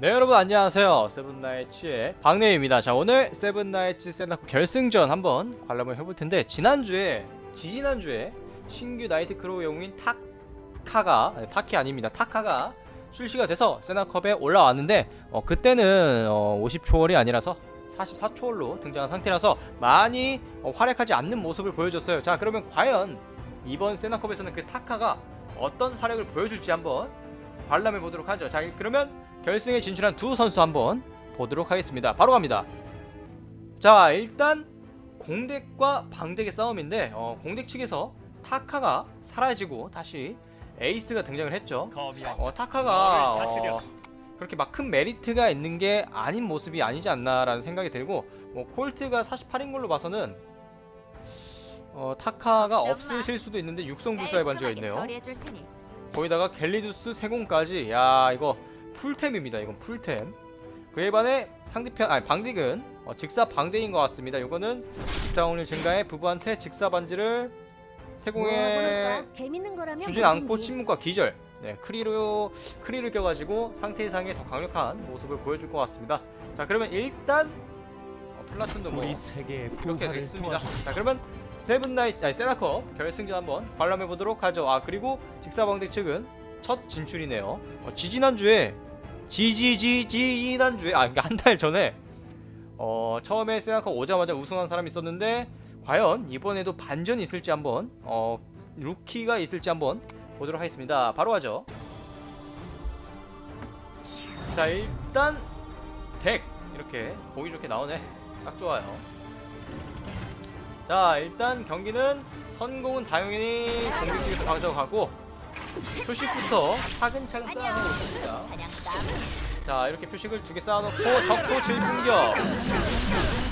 네 여러분 안녕하세요. 세븐나이츠의 박내입니다. 자 오늘 세븐나이츠 세나코 결승전 한번 관람을 해볼 텐데 지난주에 지지난주에 신규 나이트 크로우 영웅인 타카가 아니, 타키 아닙니다. 타카가 출시가 돼서 세나컵에 올라왔는데 어, 그때는 어, 50초월이 아니라서 44초월로 등장한 상태라서 많이 어, 활약하지 않는 모습을 보여줬어요. 자 그러면 과연 이번 세나컵에서는 그 타카가 어떤 활약을 보여줄지 한번 관람해 보도록 하죠. 자 그러면 결승에 진출한 두 선수 한번 보도록 하겠습니다. 바로 갑니다. 자, 일단 공덱과 방덱의 싸움인데 어, 공덱 측에서 타카가 사라지고 다시 에이스가 등장을 했죠. 어, 타카가 어, 그렇게 막 큰 메리트가 있는 게 아닌 모습이 아니지 않나라는 생각이 들고 뭐 콜트가 48인 걸로 봐서는 어, 타카가 없으실 수도 있는데 육성 불사의 반지가 있네요. 거기다가 갤리두스 세공까지 야 이거 풀템입니다. 이건 풀템. 그에 반해 상대편 아니 방딕은 어, 직사 방대인 것 같습니다. 이거는 직사 확률 증가에 부부한테 직사 반지를 세공에 거라면 주진 않고. 침묵과 기절. 네 크리로 크리를 껴가지고 상태 이상의 더 강력한 모습을 보여줄 것 같습니다. 자 그러면 일단 어, 플라툰도 뭐 이렇게 됐습니다. 자. 그러면 세븐나이트 아니 세나컵 결승전 한번 관람해 보도록 하죠. 아 그리고 직사방대 측은 첫 진출이네요. 어, 지지난주에 지지지지난주에 아 그러니까 한 달 전에 어 처음에 세나컵 오자마자 우승한 사람이 있었는데 과연 이번에도 반전이 있을지 한번 어 루키가 있을지 한번 보도록 하겠습니다. 바로 하죠. 자 일단 덱 이렇게 보기 좋게 나오네. 딱 좋아요. 자 일단 경기는 선공은 당연히 공격 쪽에서 가져가고 표식부터 차근차근 쌓아놓고 있습니다. 자 이렇게 표식을 두 개 쌓아놓고 적도 질풍격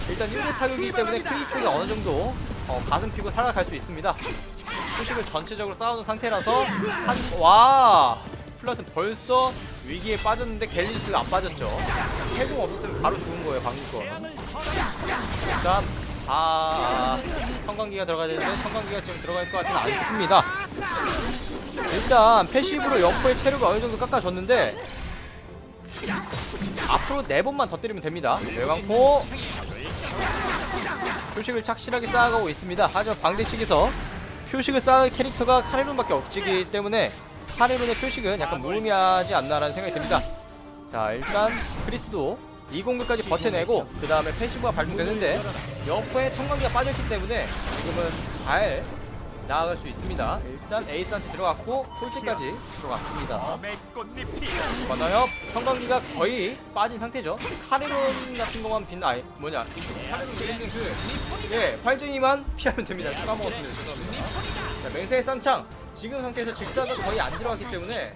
일단 1대 타격이기 때문에 크리스가 어느정도 어, 가슴 피고 살아갈 수 있습니다. 표식을 전체적으로 쌓아놓은 상태라서 한 와! 플라튼 벌써 위기에 빠졌는데 갤리스가 안 빠졌죠. 해공 없었으면 바로 죽은 거예요 방금 거 일단 아 성광기가 들어가야 되는데 성광기가 지금 들어갈 것 같지는 않습니다 일단 패시브로 영포의 체력을 어느 정도 깎아줬는데 앞으로 네 번만 더 때리면 됩니다. 외광포 표식을 착실하게 쌓아가고 있습니다. 하지만 방대 측에서 표식을 쌓을 캐릭터가 카레론밖에 없기 때문에 카레론의 표식은 약간 무의미하지 않나라는 생각이 듭니다. 자 일단 크리스도 이 공격까지 버텨내고 그 다음에 패시브가 발동되는데 옆에 청광기가 빠졌기 때문에 지금은 잘 나아갈 수 있습니다. 일단 에이스한테 들어갔고 폴트까지 들어갔습니다. 건너협 청광기가 거의 빠진 상태죠. 카레론 같은 것만 빛나 아니 뭐냐. 카레론 그리는 그예 활쟁이만 피하면 됩니다. 까먹었습니다. 죄송합니다. 자 맹세의 쌍창. 지금 상태에서 직사가 거의 안 들어갔기 때문에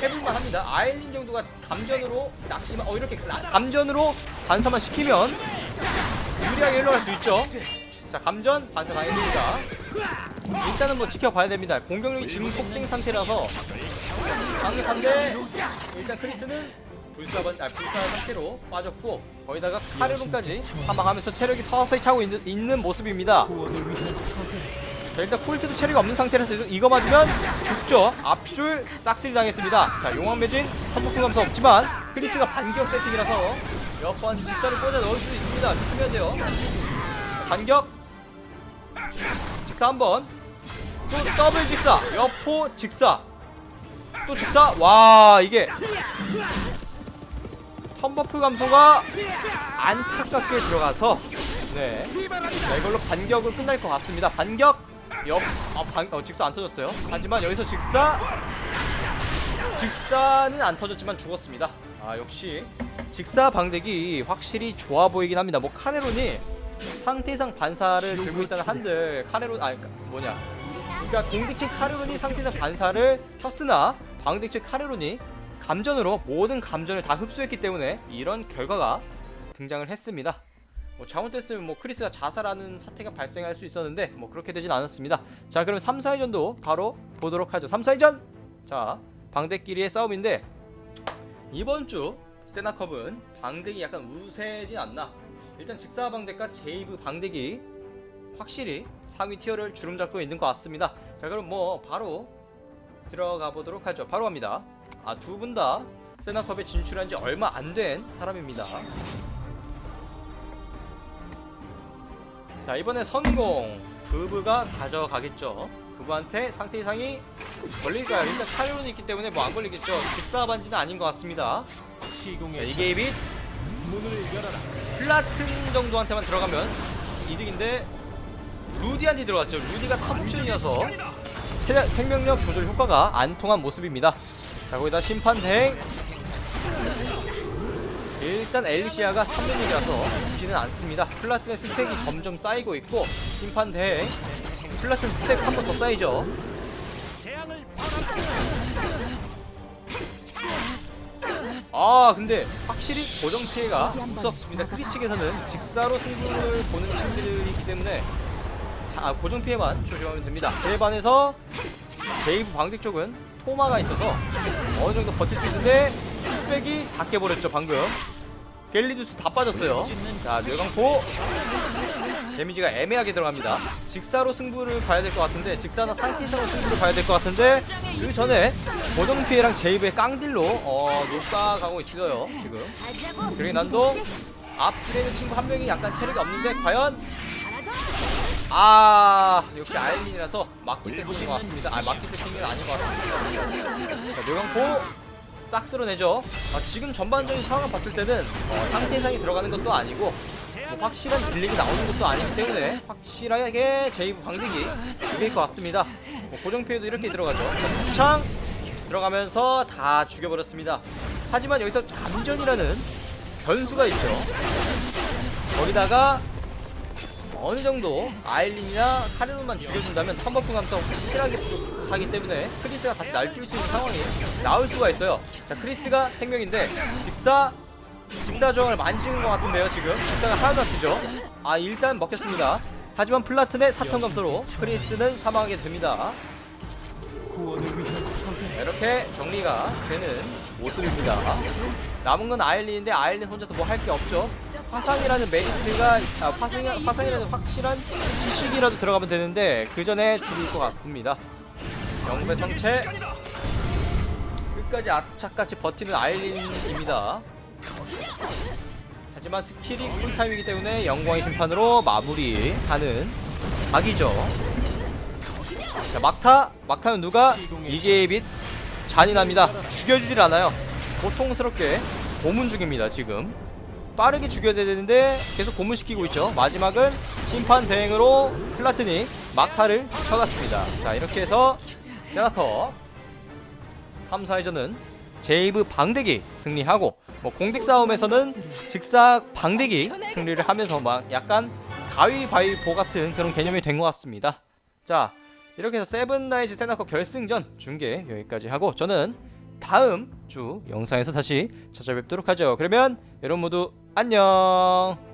해볼만 합니다. 아일린 정도가 감전으로 낚시만 어 이렇게 라- 감전으로 반사만 시키면 유리하게 흘러갈 수 있죠. 자 감전 반사 당했습니다 일단은 뭐 지켜봐야 됩니다 공격력이 지금 폭등 상태라서 강력한데 일단 크리스는 불사번 아 불사 상태로 빠졌고 거기다가 카르론까지 사망하면서 체력이 서서히 차고 있는, 있는 모습입니다 자, 일단 폴트도 체력이 없는 상태라서 이거 맞으면 죽죠. 앞줄 싹쓸이 당했습니다. 자, 용왕 매진 선폭풍 감소 없지만 크리스가 반격 세팅이라서 몇 번 직사를 꽂아 넣을 수도 있습니다. 조심해야 돼요. 반격 직사 한 번. 또 더블 직사, 여포 직사. 또 직사. 와, 이게 턴버프 감소가 안타깝게 들어가서 네. 자, 이걸로 반격은 끝날 것 같습니다. 반격 옆, 아, 반, 어, 직사 안 터졌어요. 하지만 여기서 직사, 직사는 안 터졌지만 죽었습니다. 아, 역시 직사 방대기 확실히 좋아 보이긴 합니다. 뭐 카네론이 상태상 반사를 들고 있다는 한들 카네론, 아, 그러니까 뭐냐. 그러니까 공敵측 카네론이 상태상 반사를 켰으나 방敵 측 카네론이 감전으로 모든 감전을 다 흡수했기 때문에 이런 결과가 등장을 했습니다. 뭐 잘못됐으면 뭐 크리스가 자살하는 사태가 발생할 수 있었는데 뭐 그렇게 되진 않았습니다. 자 그럼 3, 4회전도 바로 보도록 하죠. 3, 4회전! 자 방대끼리의 싸움인데 이번 주 세나컵은 방대기 약간 우세지 않나 일단 직사 방대과 제이브 방대기 확실히 상위 티어를 주름잡고 있는 것 같습니다. 자 그럼 뭐 바로 들어가 보도록 하죠. 바로 갑니다. 아 두 분 다 세나컵에 진출한 지 얼마 안 된 사람입니다. 자 이번에 선공 부부가 가져가겠죠. 부부한테 상태 이상이 걸릴까요? 일단 차료는 있기 때문에 뭐 안 걸리겠죠. 직사 반지는 아닌 것 같습니다. 자, 시공의 이게 입이 문을 열어라. 플라튼 정도한테만 들어가면 이득인데 루디한테 들어갔죠. 루디가 3옵션이어서 생명력 조절 효과가 안 통한 모습입니다. 자 거기다 심판 대행 일단 엘리시아가 3년이라서 죽지는 않습니다. 플라틴의 스택이 점점 쌓이고 있고 심판 대행 플라틴 스택 한 번 더 쌓이죠. 아 근데 확실히 고정 피해가 무섭습니다. 크리 측에서는 직사로 승부를 보는 팀들이기 때문에 아, 고정 피해만 조심하면 됩니다. 제반에서 제이브 방직 쪽은 토마가 있어서 어느 정도 버틸 수 있는데 흑백이 다 깨버렸죠 방금. 갤리두스 다 빠졌어요. 자 뇌광포 데미지가 애매하게 들어갑니다. 직사로 승부를 봐야 될 것 같은데 직사나 상티상으로 승부를 봐야 될 것 같은데 그 전에 고정 피해랑 제이브의 깡딜로 어 녹아가고 있어요 지금. 그리고 난도 앞줄에 있는 친구 한 명이 약간 체력이 없는데 과연 아 역시 아일린이라서 막기 세팅인 것 같습니다. 아 막기 세팅은 아닌 것 같습니다. 자 뇌광포 싹 쓸어내죠. 아, 지금 전반적인 상황을 봤을 때는 어, 상태 이상이 들어가는 것도 아니고 뭐 확실한 딜링이 나오는 것도 아니기 때문에 확실하게 제이브 방득이 이길 것 같습니다. 뭐 고정 피해도 이렇게 들어가죠. 자, 창 들어가면서 다 죽여버렸습니다. 하지만 여기서 감전이라는 변수가 있죠. 거기다가 어느 정도 아일린이나 카르논만 죽여준다면 텀버프 감성 확실하게 부족하기 때문에 크리스가 다시 날뛸 수 있는 상황이 나올 수가 있어요. 자, 크리스가 생명인데 직사 직사 조항을 만지는 것 같은데요, 지금 직사가 하나도 안 뛰죠. 아, 일단 먹혔습니다. 하지만 플라튼의 사턴 감소로 크리스는 사망하게 됩니다. 이렇게 정리가 되는 모습입니다. 남은 건 아일린인데 아일린 혼자서 뭐 할 게 없죠. 화상이라는 메리트가 아, 화상, 화상이라는 확실한 지식이라도 들어가면 되는데 그 전에 죽을 것 같습니다. 영배 성체 끝까지 악착같이 버티는 아일린입니다. 하지만 스킬이 쿨타임이기 때문에 영광의 심판으로 마무리하는 각이죠. 자, 막타 막타는 누가 이게 빛 잔인합니다. 죽여주질 않아요. 고통스럽게 고문 중입니다. 지금 빠르게 죽여야 되는데 계속 고문시키고 있죠. 마지막은 심판 대행으로 플라트니 막타를 쳐갔습니다. 자 이렇게 해서 세나커 3, 4회전은 제이브 방대기 승리하고 뭐 공敵 싸움에서는 직사 방대기 승리를 하면서 막 약간 가위바위보 같은 그런 개념이 된 것 같습니다. 자 이렇게 해서 세븐나이츠 세나커 결승전 중계 여기까지 하고 저는 다음 주 영상에서 다시 찾아뵙도록 하죠. 그러면 여러분 모두 안녕.